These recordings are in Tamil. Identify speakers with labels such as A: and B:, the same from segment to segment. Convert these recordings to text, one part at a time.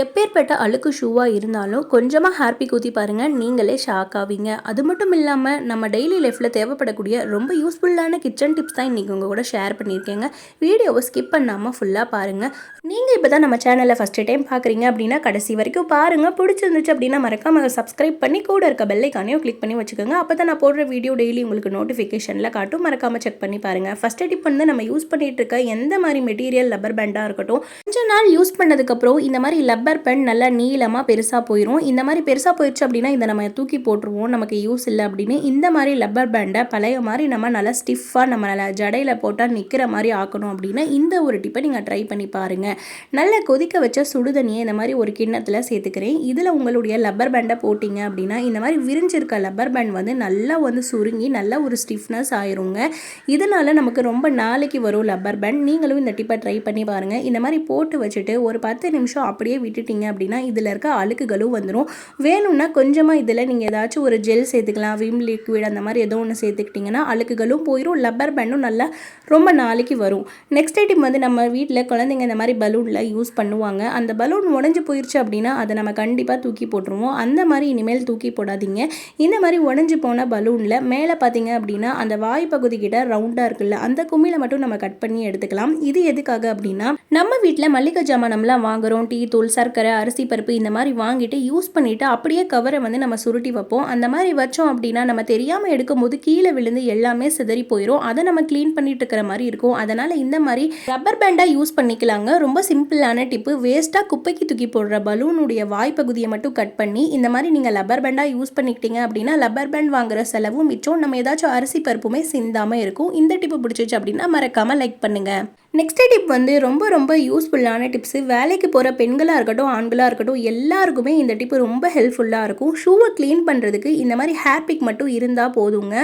A: எப்பேற்பட்ட அழுக்கு ஷூவாக இருந்தாலும் கொஞ்சமாக ஹாப்பி கூத்தி பாருங்கள் நீங்களே ஷாக் ஆவீங்க. அது மட்டும் இல்லாமல் நம்ம டெய்லி லைஃப்பில் தேவைப்படக்கூடிய ரொம்ப யூஸ்ஃபுல்லான கிச்சன் டிப்ஸ் தான் இன்றைக்கி உங்கள் கூட ஷேர் பண்ணியிருக்கேங்க. வீடியோவை ஸ்கிப் பண்ணாமல் ஃபுல்லாக பாருங்கள் நீங்கள் இப்போ தான் நம்ம சேனலை ஃபஸ்ட்டு டைம் பார்க்குறீங்க அப்படின்னா கடைசி வரைக்கும் பாருங்கள் பிடிச்சிருந்துச்சு அப்படின்னா மறக்காமல் சப்ஸ்கிரைப் பண்ணி கூட இருக்க பெல்லைக்கானையும் கிளிக் பண்ணி வச்சுக்கோங்க. அப்போ தான் நான் போடுற வீடியோ டெய்லி உங்களுக்கு நோட்டிஃபிகேஷனில் காட்டும். மறக்காமல் செக் பண்ணி பாருங்கள் ஃபஸ்ட்டு டிப் வந்து நம்ம யூஸ் பண்ணிகிட்டு இருக்க எந்த மாதிரி மெட்டீரியல் லப்பர் பேண்டாக இருக்கட்டும் கொஞ்ச நாள் யூஸ் பண்ணதுக்கப்புறம் இந்த மாதிரி லப்பர் பென் நல்லா நீளமாக பெருசாக போயிடும் இந்த மாதிரி பெருசாக போயிடுச்சு அப்படின்னா இதை நம்ம தூக்கி போட்டுருவோம். நமக்கு யூஸ் இல்லை அப்படின்னு. இந்த மாதிரி லப்பர் பேண்டை பழைய மாதிரி நம்ம நல்லா ஸ்டிஃபாக நம்ம நல்லா ஜடையில் போட்டால் நிற்கிற மாதிரி ஆக்கணும் அப்படின்னா இந்த ஒரு டிப்பை நீங்கள் ட்ரை பண்ணி பாருங்கள் நல்லா கொதிக்க வச்ச சுடுதண்ணியை இந்த மாதிரி ஒரு கிண்ணத்தில் சேர்த்துக்கிறேன். இதில் உங்களுடைய லப்பர் பேண்டை போட்டிங்க அப்படின்னா இந்த மாதிரி விரிஞ்சிருக்க லப்பர் பேண்ட் வந்து நல்லா வந்து சுருங்கி நல்லா ஒரு ஸ்டிஃப்னஸ் ஆயிருங்க. இதனால் நமக்கு ரொம்ப நாளைக்கு வரும் லப்பர் பேண்ட் நீங்களும் இந்த டிப்பை ட்ரை பண்ணி பாருங்கள் இந்த மாதிரி போட்டு வச்சுட்டு ஒரு பத்து நிமிஷம் அப்படியே விட்டுட்டீங்க அப்படின்னா இதில் இருக்க அழுக்குகளும் வந்துடும் வேணும்னா கொஞ்சமாக இதில் நீங்கள் ஏதாச்சும் ஒரு ஜெல் சேர்த்துக்கலாம் விம் லிக்விட் அந்த மாதிரி ஏதோ ஒன்று சேர்த்துக்கிட்டிங்கன்னா அழுக்குகளும் போயிடும் லப்பர் பேண்டும் நல்லா ரொம்ப நாளைக்கு வரும். நெக்ஸ்ட் ஐட்டம் வந்து நம்ம வீட்டில் குழந்தைங்க இந்த மாதிரி பலூனில் யூஸ் பண்ணுவாங்க. அந்த பலூன் உடஞ்சி போயிடுச்சு அப்படின்னா அதை நம்ம கண்டிப்பாக தூக்கி போட்டுருவோம். அந்த மாதிரி இனிமேல் தூக்கி போடாதீங்க. இந்த மாதிரி உடஞ்சி போன பலூனில் மேலே பார்த்தீங்க அப்படின்னா அந்த வாய் பகுதி கிட்ட ரவுண்டாக இருக்குல்ல அந்த கும்மியில் மட்டும் நம்ம கட் பண்ணி எடுத்துக்கலாம். இது எதுக்காக அப்படின்னா நம்ம வீட்டில் மல்லிகை ஜாமானம்லாம் வாங்குறோம் டீ தூள் சர்க்கரை அரிசி பருப்பு இந்த மாதிரி வாங்கிட்டு யூஸ் பண்ணிவிட்டு அப்படியே கவரை வந்து நம்ம சுருட்டி வைப்போம். அந்த மாதிரி வச்சோம் அப்படின்னா நம்ம தெரியாமல் எடுக்கும்போது கீழே விழுந்து எல்லாமே சிதறி போயிடும் அதை நம்ம க்ளீன் பண்ணிட்டு இருக்கிற மாதிரி இருக்கும். அதனால் இந்த மாதிரி ரப்பர் பேண்டாக யூஸ் பண்ணிக்கலாங்க. ரொம்ப சிம்பிளான டிப்பு வேஸ்ட்டாக குப்பைக்கு தூக்கி போடுற பலூனுடைய வாய்ப்பகுதியை மட்டும் கட் பண்ணி இந்த மாதிரி நீங்கள் லப்பர் பேண்டாக யூஸ் பண்ணிக்கிட்டீங்க அப்படின்னா லப்பர் பேண்ட் வாங்குற செலவும் மிச்சம். நம்ம ஏதாச்சும் அரிசி பருப்புமே சிந்தாமல் இருக்கும். இந்த டிப்பு பிடிச்சிச்சு அப்படின்னா மறக்காமல் லைக் பண்ணுங்கள் நெக்ஸ்ட் டிப் வந்து ரொம்ப ரொம்ப யூஸ்ஃபுல்லான டிப்ஸு வேலைக்கு போகிற பெண்களாக இருக்கட்டும் ஆண்களாக இருக்கட்டும் எல்லாருக்குமே இந்த டிப்பு ரொம்ப ஹெல்ப்ஃபுல்லாக இருக்கும். ஷூவை க்ளீன் பண்ணுறதுக்கு இந்த மாதிரி ஹேர் பிக் மட்டும் இருந்தால் போதுங்க.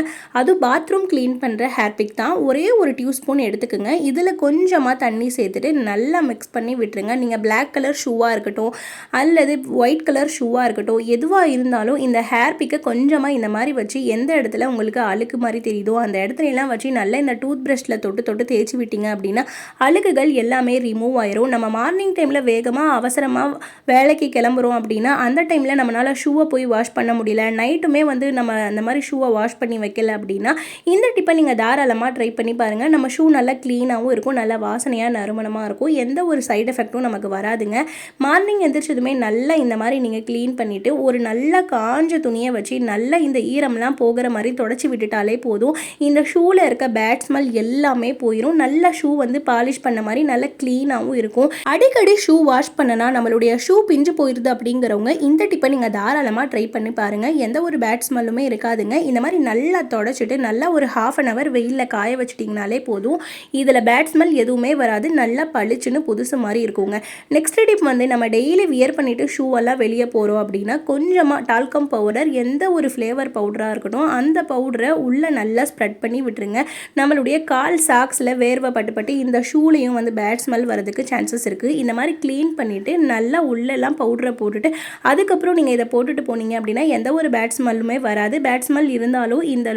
A: அது பாத்ரூம் க்ளீன் பண்ணுற ஹேர் பிக் தான். ஒரே ஒரு டியூ ஸ்பூன் எடுத்துக்கோங்க. இதில் கொஞ்சமாக தண்ணி சேர்த்துட்டு நல்லா மிக்ஸ் பண்ணி விட்டுருங்க. நீங்கள் பிளாக் கலர் ஷூவாக இருக்கட்டும் அல்லது ஒயிட் கலர் ஷூவாக இருக்கட்டும் எதுவாக இருந்தாலும் இந்த ஹேர் பிக்கை கொஞ்சமாக இந்த மாதிரி வச்சு எந்த இடத்துல உங்களுக்கு அழுக்கு மாதிரி தெரியுதோ அந்த இடத்துல எல்லாம் வச்சு நல்லா இந்த டூத் ப்ரஷில் தொட்டு தொட்டு தேய்ச்சி விட்டீங்க அப்படின்னா அழுகுகள் எல்லாமே ரிமூவ் ஆயிரும். நம்ம மார்னிங் டைமில் வேகமாக அவசரமாக வேலைக்கு கிளம்புறோம் அப்படின்னா அந்த டைமில் நம்மளால் ஷூவை போய் வாஷ் பண்ண முடியல. நைட்டுமே வந்து நம்ம அந்த மாதிரி ஷூவை வாஷ் பண்ணி வைக்கல அப்படின்னா இந்த டிப்பை நீங்கள் தாராளமாக ட்ரை பண்ணி பாருங்கள் நம்ம ஷூ நல்லா க்ளீனாகவும் இருக்கும் நல்லா வாசனையாக நறுமணமாக இருக்கும். எந்த ஒரு சைடு எஃபெக்ட்டும் நமக்கு வராதுங்க. மார்னிங் எந்திரிச்சதுமே நல்லா இந்த மாதிரி நீங்கள் க்ளீன் பண்ணிவிட்டு ஒரு நல்ல காஞ்ச துணியை வச்சு நல்லா இந்த ஈரம்லாம் போகிற மாதிரி தொடச்சி விட்டுட்டாலே போதும். இந்த ஷூவில் இருக்க பேட் ஸ்மெல் எல்லாமே போயிடும் நல்ல ஷூ வந்து பாலிஷ் பண்ண மாதிரி நல்லா க்ளீனாகவும் இருக்கும். அடிக்கடி ஷூ வாஷ் பண்ணனா நம்மளுடைய ஷூ பிஞ்சு போயிடுது அப்படிங்கிறவங்க இந்த டிப்பை நீங்கள் தாராளமாக ட்ரை பண்ணி பாருங்கள் எந்த ஒரு பேட் ஸ்மெல்லுமே இருக்காதுங்க. இந்த மாதிரி நல்லா தொடச்சிட்டு நல்லா ஒரு ஹாஃப் அன் அவர் வெயிலில் காய வச்சிட்டிங்கனாலே போதும். இதில் பேட் ஸ்மெல் எதுவுமே வராது. நல்லா பளிச்சுன்னு புதுசு மாதிரி இருக்குங்க. நெக்ஸ்ட் டிப் வந்து நம்ம டெய்லி வியர் பண்ணிவிட்டு ஷூ எல்லாம் வெளியே போகிறோம் அப்படின்னா கொஞ்சமாக டால்கம் பவுடர் எந்த ஒரு ஃப்ளேவர் பவுடராக இருக்கட்டும் அந்த பவுடரை உள்ளே நல்லா ஸ்ப்ரெட் பண்ணி விட்டுருங்க. நம்மளுடைய கால் சாக்ஸில் வேர்வை பட்டு பட்டு இந்த ஷூலையும் வந்து பேட் ஸ்மெல் வரதுக்கு சான்சஸ் இருக்குது இந்த மாதிரி க்ளீன் பண்ணிவிட்டு நல்லா உள்ளெல்லாம் பவுடரை போட்டுட்டு அதுக்கப்புறம் நீங்கள் இதை போட்டுட்டு போனீங்க அப்படின்னா எந்த ஒரு பேட் ஸ்மெல்லுமே வராது. பேட் ஸ்மெல் இருந்தாலும் இந்த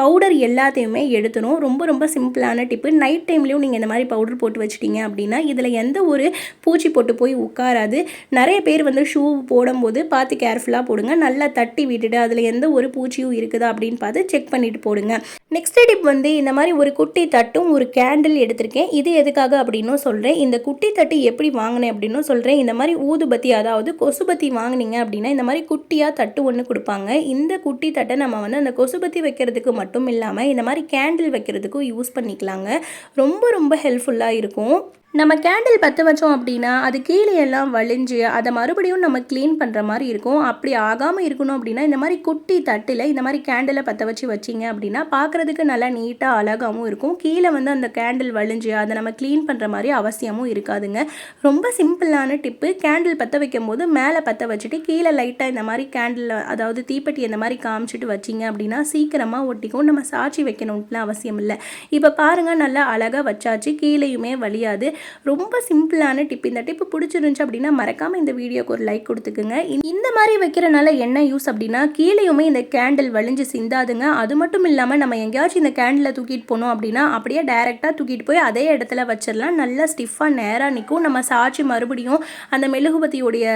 A: பவுடர் எல்லாத்தையுமே எடுத்துடும் ரொம்ப ரொம்ப சிம்பிளான டிப்பு. நைட் டைம்லேயும் நீங்கள் இந்த மாதிரி பவுடர் போட்டு வச்சுட்டீங்க அப்படின்னா இதில் எந்த ஒரு பூச்சி போட்டு போய் உட்காராது. நிறைய பேர் வந்து ஷூ போடும்போது பார்த்து கேர்ஃபுல்லாக போடுங்க. நல்லா தட்டி விட்டுட்டு அதில் எந்த ஒரு பூச்சியும் இருக்குதா அப்படின்னு பார்த்து செக் பண்ணிட்டு போடுங்க. நெக்ஸ்ட் டிப் வந்து இந்த மாதிரி ஒரு குட்டி தட்டும் ஒரு கேண்டில் எடுத்திருக்கேன். இது எதுக்காக அப்படின்னும் சொல்கிறேன் இந்த குட்டி தட்டு எப்படி வாங்கினேன் அப்படின்னும் சொல்கிறேன் இந்த மாதிரி ஊதுபத்தி அதாவது கொசுபத்தி வாங்கினீங்க அப்படின்னா இந்த மாதிரி குட்டியாக தட்டு ஒன்று கொடுப்பாங்க. இந்த குட்டி தட்டை நம்ம வந்து அந்த கொசுபத்தி வைக்கிறதுக்கு மட்டும் இல்லாமல் இந்த மாதிரி கேண்டில் வைக்கிறதுக்கும் யூஸ் பண்ணிக்கலாங்க. ரொம்ப ரொம்ப ஹெல்ப்ஃபுல்லாக இருக்கும். நம்ம கேண்டில் பற்ற வச்சோம் அப்படின்னா அது கீழே எல்லாம் வலிஞ்சு அதை மறுபடியும் நம்ம க்ளீன் பண்ணுற மாதிரி இருக்கும். அப்படி ஆகாமல் இருக்கணும் அப்படின்னா இந்த மாதிரி குட்டி தட்டில் இந்த மாதிரி கேண்டிலை பற்ற வச்சு வச்சிங்க அப்படின்னா பார்க்குறதுக்கு நல்லா நீட்டாக அழகாகவும் இருக்கும். கீழே வந்து அந்த கேண்டில் வலிஞ்சு அதை நம்ம க்ளீன் பண்ணுற மாதிரி அவசியமும் இருக்காதுங்க. ரொம்ப சிம்பிளான டிப்பு கேண்டில் பற்ற வைக்கும் போது மேலே பற்ற வச்சுட்டு கீழே லைட்டாக இந்த மாதிரி கேண்டில் அதாவது தீப்பெட்டி இந்த மாதிரி காமிச்சிட்டு வச்சிங்க அப்படின்னா சீக்கிரமாக ஒட்டிக்கும். நம்ம சாட்சி வைக்கணும்ட்டுலாம் அவசியம் இல்லை. இப்போ பாருங்கள் நல்லா அழகாக வச்சாச்சு. கீழேயுமே வலியாது ரொம்ப சிம்பிளான டிப். இந்த டிப்பு பிடிச்சிருந்துச்சு அப்படின்னா மறக்காமல் இந்த வீடியோக்கு ஒரு லைக் கொடுத்துக்குங்க. இந்த மாதிரி வைக்கிறனால என்ன யூஸ் அப்படின்னா கீழேயுமே இந்த கேண்டில் வலிஞ்சு சிந்தாதுங்க. அது மட்டும் இல்லாமல் நம்ம எங்கேயாச்சும் இந்த கேண்டில் தூக்கிட்டு போனோம் அப்படின்னா அப்படியே டைரெக்டாக தூக்கிட்டு போய் அதே இடத்துல வச்சிடலாம். நல்லா ஸ்டிஃபாக நேராக நிற்கும் நம்ம சாட்சி மறுபடியும் அந்த மெழுகுபத்தியுடைய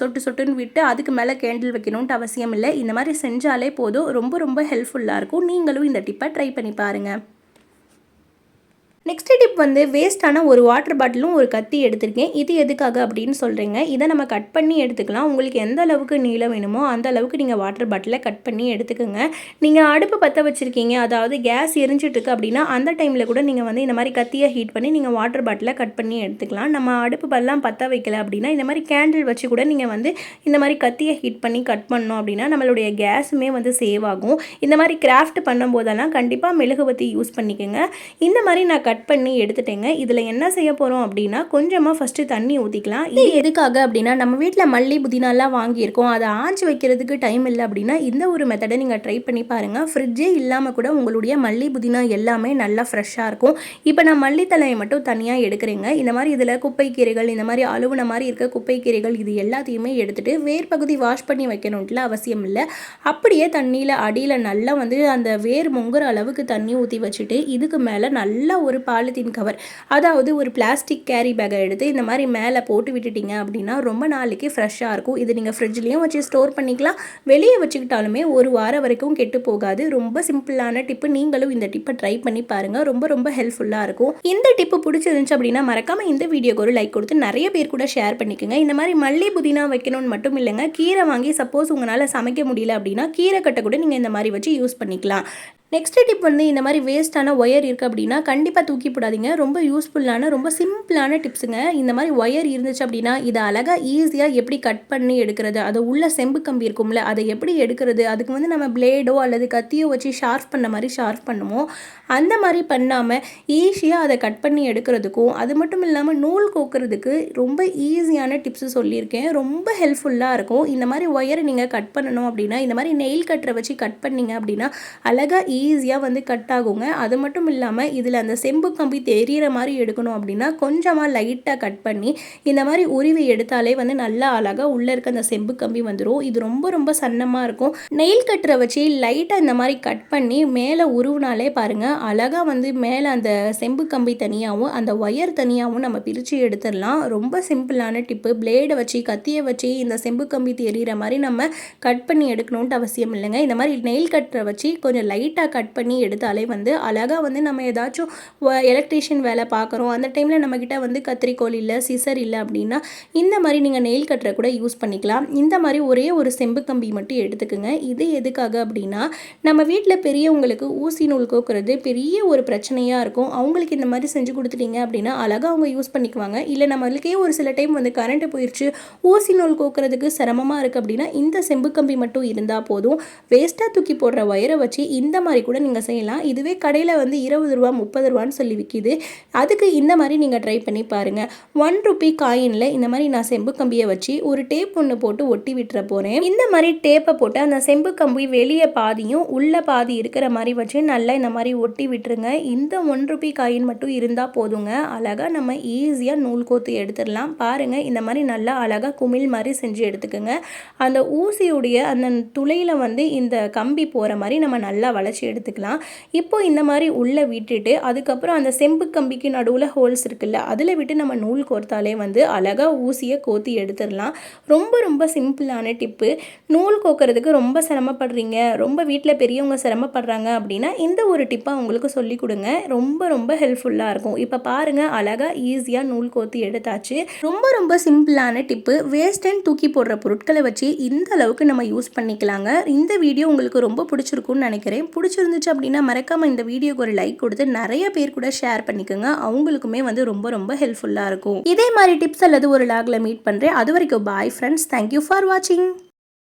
A: சொட்டு சொட்டுன்னு விட்டு அதுக்கு மேலே கேண்டில் வைக்கணுன்ட்டு அவசியம் இல்லை. இந்த மாதிரி செஞ்சாலே போதும். ரொம்ப ரொம்ப ஹெல்ப்ஃபுல்லாக இருக்கும். நீங்களும் இந்த டிப்பை ட்ரை பண்ணி பாருங்கள் நெக்ஸ்ட் டிப் வந்து வேஸ்ட்டான ஒரு வாட்டர் பாட்டிலும் ஒரு கத்தி எடுத்திருக்கேன். இது எதுக்காக அப்படின்னு சொல்கிறீங்க இதை நம்ம கட் பண்ணி எடுத்துக்கலாம். உங்களுக்கு எந்த அளவுக்கு நீளம் வேணுமோ அந்த அளவுக்கு நீங்கள் வாட்டர் பாட்டிலை கட் பண்ணி எடுத்துக்கோங்க. நீங்கள் அடுப்பு பற்ற வச்சுருக்கீங்க. அதாவது கேஸ் எரிஞ்சிட்ருக்கு அப்படின்னா அந்த டைமில் கூட நீங்கள் வந்து இந்த மாதிரி கத்தியை ஹீட் பண்ணி நீங்கள் வாட்டர் பாட்டிலை கட் பண்ணி எடுத்துக்கலாம். நம்ம அடுப்பு பல்லாம் பற்ற வைக்கல அப்படின்னா இந்த மாதிரி கேண்டில் வச்சு கூட நீங்கள் வந்து இந்த மாதிரி கத்தியை ஹீட் பண்ணி கட் பண்ணோம் அப்படின்னா நம்மளுடைய கேஸுமே வந்து சேவ் ஆகும். இந்த மாதிரி கிராஃப்ட் பண்ணும்போதெல்லாம் கண்டிப்பாக மெழுகுவத்தி யூஸ் பண்ணிக்கோங்க. இந்த மாதிரி நான் கட் கட் பண்ணி எடுத்துட்டேங்க. இதில் என்ன செய்ய போகிறோம் அப்படின்னா கொஞ்சமாக ஃபஸ்ட்டு தண்ணி ஊற்றிக்கலாம் இது எதுக்காக அப்படின்னா நம்ம வீட்டில் மல்லி புதினாலாம் வாங்கியிருக்கோம். அதை ஆஞ்சு வைக்கிறதுக்கு டைம் இல்லை அப்படின்னா இந்த ஒரு மெத்தடை நீங்கள் ட்ரை பண்ணி பாருங்கள் ஃப்ரிட்ஜே இல்லாமல் கூட உங்களுடைய மல்லி புதினா எல்லாமே நல்லா ஃப்ரெஷ்ஷாக இருக்கும். இப்போ நான் மல்லித்தலையை மட்டும் தனியாக எடுக்கிறேங்க. இந்த மாதிரி இதில் குப்பை கீரைகள் இந்த மாதிரி அழுவுன மாதிரி இருக்க குப்பை கீரைகள் இது எல்லாத்தையுமே எடுத்துகிட்டு வேர் பகுதி வாஷ் பண்ணி வைக்கணுன்ட்டுல அவசியம் இல்லை. அப்படியே தண்ணியில் அடியில் நல்லா வந்து அந்த வேர் முங்குற அளவுக்கு தண்ணி ஊற்றி வச்சுட்டு இதுக்கு மேலே நல்லா ஒரு பாலித்தீன் கவர். அதாவது ஒரு பிளாஸ்டிக் கேரி பேக்கை எடுத்து இந்த மாதிரி மேலே போட்டு விட்டுட்டீங்க அப்படின்னா ரொம்ப நாளைக்கு ஃப்ரெஷ்ஷாக இருக்கும். இது நீங்கள் ஃப்ரிட்ஜ்லேயும் வச்சு ஸ்டோர் பண்ணிக்கலாம். வெளியே வச்சுக்கிட்டாலுமே ஒரு வாரம் வரைக்கும் கெட்டு போகாது. ரொம்ப சிம்பிளான டிப்பு நீங்களும் இந்த டிப்பை ட்ரை பண்ணி பாருங்கள் ரொம்ப ரொம்ப ஹெல்ப்ஃபுல்லாக இருக்கும். இந்த டிப்பு பிடிச்சிருந்துச்சு அப்படின்னா மறக்காமல் இந்த வீடியோக்கு ஒரு லைக் கொடுத்து நிறைய பேர் கூட ஷேர் பண்ணிக்கோங்க. இந்த மாதிரி மல்லி புதினா வைக்கணும்னு மட்டும் இல்லைங்க. கீரை வாங்கி சப்போஸ் உங்களால் சமைக்க முடியல அப்படின்னா கீரை கட்டை கூட நீங்கள் இந்த மாதிரி வச்சு யூஸ் பண்ணிக்கலாம். நெக்ஸ்ட் டிப் வந்து இந்த மாதிரி வேஸ்ட்டான ஒயர் இருக்குது அப்படின்னா கண்டிப்பாக தூக்கி போடாதீங்க. ரொம்ப யூஸ்ஃபுல்லான ரொம்ப சிம்பிளான டிப்ஸுங்க இந்த மாதிரி ஒயர் இருந்துச்சு அப்படின்னா இதை அழகாக ஈஸியாக எப்படி கட் பண்ணி எடுக்கிறது? அது உள்ள செம்பு கம்பி இருக்கும்ல அதை எப்படி எடுக்கிறது? அதுக்கு வந்து நம்ம பிளேடோ அல்லது கத்தியோ வச்சு ஷார்ப் பண்ண மாதிரி ஷார்ப் பண்ணுவோம். அந்த மாதிரி பண்ணாமல் ஈஸியாக அதை கட் பண்ணி எடுக்கிறதுக்கும் அது மட்டும் இல்லாமல் நூல் கோக்குறதுக்கு ரொம்ப ஈஸியான டிப்ஸு சொல்லியிருக்கேன். ரொம்ப ஹெல்ப்ஃபுல்லாக இருக்கும். இந்த மாதிரி ஒயரை நீங்கள் கட் பண்ணணும் அப்படின்னா இந்த மாதிரி நெயில் கட்டரை வச்சு கட் பண்ணிங்க அப்படின்னா அழகாக ஈஸியாக வந்து கட் ஆகுங்க. அது மட்டும் இல்லாமல் இதில் அந்த செம்பு கம்பி தெரிகிற மாதிரி எடுக்கணும் அப்படின்னா கொஞ்சமாக லைட்டாக கட் பண்ணி இந்த மாதிரி உருவி எடுத்தாலே வந்து நல்லா அழகாக உள்ளே இருக்க அந்த செம்பு கம்பி வந்துடும் இது ரொம்ப ரொம்ப சன்னமாக இருக்கும். நெயில் கட்டரை வச்சு லைட்டாக இந்த மாதிரி கட் பண்ணி மேலே உருவினாலே பாருங்கள் அழகாக வந்து மேலே அந்த செம்பு கம்பி தனியாகவும் அந்த ஒயர் தனியாகவும் நம்ம பிரித்து எடுத்துடலாம். ரொம்ப சிம்பிளான டிப்பு. பிளேடை வச்சு கத்தியை வச்சு இந்த செம்பு கம்பி தெரிகிற மாதிரி நம்ம கட் பண்ணி எடுக்கணுன்ட்டு அவசியம் இல்லைங்க. இந்த மாதிரி நெயில் கட்டரை வச்சு கொஞ்சம் லைட்டாக கட் பண்ணி எடுத்தாலே வந்து அழகாக வந்து நம்ம ஏதாச்சும் எலக்ட்ரீஷியன் வேலை பார்க்குறோம். அந்த டைமில் நம்மக்கிட்ட வந்து கத்திரிக்கோல் இல்லை சிசர் இல்லை அப்படின்னா இந்த மாதிரி நீங்கள் நெயில் கட்டுற கூட யூஸ் பண்ணிக்கலாம். இந்த மாதிரி ஒரே ஒரு செம்பு கம்பி மட்டும் எடுத்துக்கோங்க. இது எதுக்காக அப்படின்னா நம்ம வீட்டில் பெரியவங்களுக்கு ஊசி நூல் கோக்குறது பெரிய ஒரு பிரச்சனையாக இருக்கும். அவங்களுக்கு இந்த மாதிரி செஞ்சு கொடுத்துட்டீங்க அப்படின்னா அழகாக அவங்க யூஸ் பண்ணிக்குவாங்க. இல்லை நம்மளுக்கே ஒரு சில டைம் வந்து கரண்ட்டு போயிடுச்சு ஊசி நூல் கோக்குறதுக்கு சிரமமாக இருக்குது அப்படின்னா இந்த செம்பு கம்பி மட்டும் இருந்தால் போதும். வேஸ்ட்டாக தூக்கி போடுற ஒயரை வச்சு இந்த மாதிரி கூட நீங்கள் செய்யலாம். இதுவே கடையில் வந்து இருபது ரூபா முப்பது ரூபான்னு சொல்லி விற்கிது அதுக்கு இந்த மாதிரி நீங்கள் ட்ரை பண்ணி பாருங்கள் ஒன் ருபி காயினில் இந்த மாதிரி நான் செம்பு கம்பியை வச்சு ஒரு டேப் ஒன்று போட்டு ஒட்டி விட்டுற போகிறேன் இந்த மாதிரி டேப்பை போட்டு அந்த செம்பு கம்பி வெளியே பாதியும் உள்ள பாதி இருக்கிற மாதிரி வச்சு நல்லா இந்த மாதிரி ஒட்டி விட்டுருங்க. இந்த ஒன் ருபி காயின் மட்டும் இருந்தால் போதுங்க. அழகாக நம்ம ஈஸியாக நூல் கோத்து எடுத்துடலாம். பாருங்கள் இந்த மாதிரி நல்லா அழகாக குமிழ் மாதிரி செஞ்சு எடுத்துக்கோங்க. அந்த ஊசியுடைய அந்த துளையில் வந்து இந்த கம்பி போகிற மாதிரி நம்ம நல்லா வளைச்சி எடுத்துக்கலாம். இப்போ இந்த மாதிரி உள்ளே விட்டுட்டு அதுக்கப்புறம் அந்த செம்பு கம்பிக்கு நடுவில் ஹோல்ஸ் இருக்குல்ல அதில் விட்டு நம்ம நூல் கோர்த்தாலே வந்து அழகாக ஊசியை கோத்தி எடுத்துடலாம். ரொம்ப ரொம்ப சிம்பிளான டிப்பு நூல் கோக்கிறதுக்கு ரொம்ப சிரமப்படுறீங்க ரொம்ப வீட்டில் பெரியவங்க சிரமப்படுறாங்க அப்படின்னா இந்த ஒரு டிப்பை உங்களுக்கு சொல்லி கொடுங்க. ரொம்ப ரொம்ப ஹெல்ப்ஃபுல்லாக இருக்கும். இப்போ பாருங்கள் அழகாக ஈஸியாக நூல் கோத்தி எடுத்தாச்சு. ரொம்ப ரொம்ப சிம்பிளான டிப்பு வேஸ்ட் அண்ட் தூக்கி போடுற பொருட்களை வச்சு இந்த அளவுக்கு நம்ம யூஸ் பண்ணிக்கலாங்க. இந்த வீடியோ உங்களுக்கு ரொம்ப பிடிச்சிருக்குன்னு நினைக்கிறேன். பிடிச்சிருந்துச்சு அப்படின்னா மறக்காமல் இந்த வீடியோக்கு ஒரு லைக் கொடுத்து நிறைய பேர் கூட ஷேர் பண்ணிக்கோங்க. அவங்களுக்குமே வந்து ரொம்ப ரொம்ப ஹெல்ப்ஃபுல்லாக இருக்கும். இதே மாதிரி டிப்ஸ் அல்லது ஒரு லாகில் மீட் பண்ணுறேன் அது வரைக்கும் பாய் ஃப்ரெண்ட்ஸ் தேங்க்யூ ஃபார் வாட்சிங்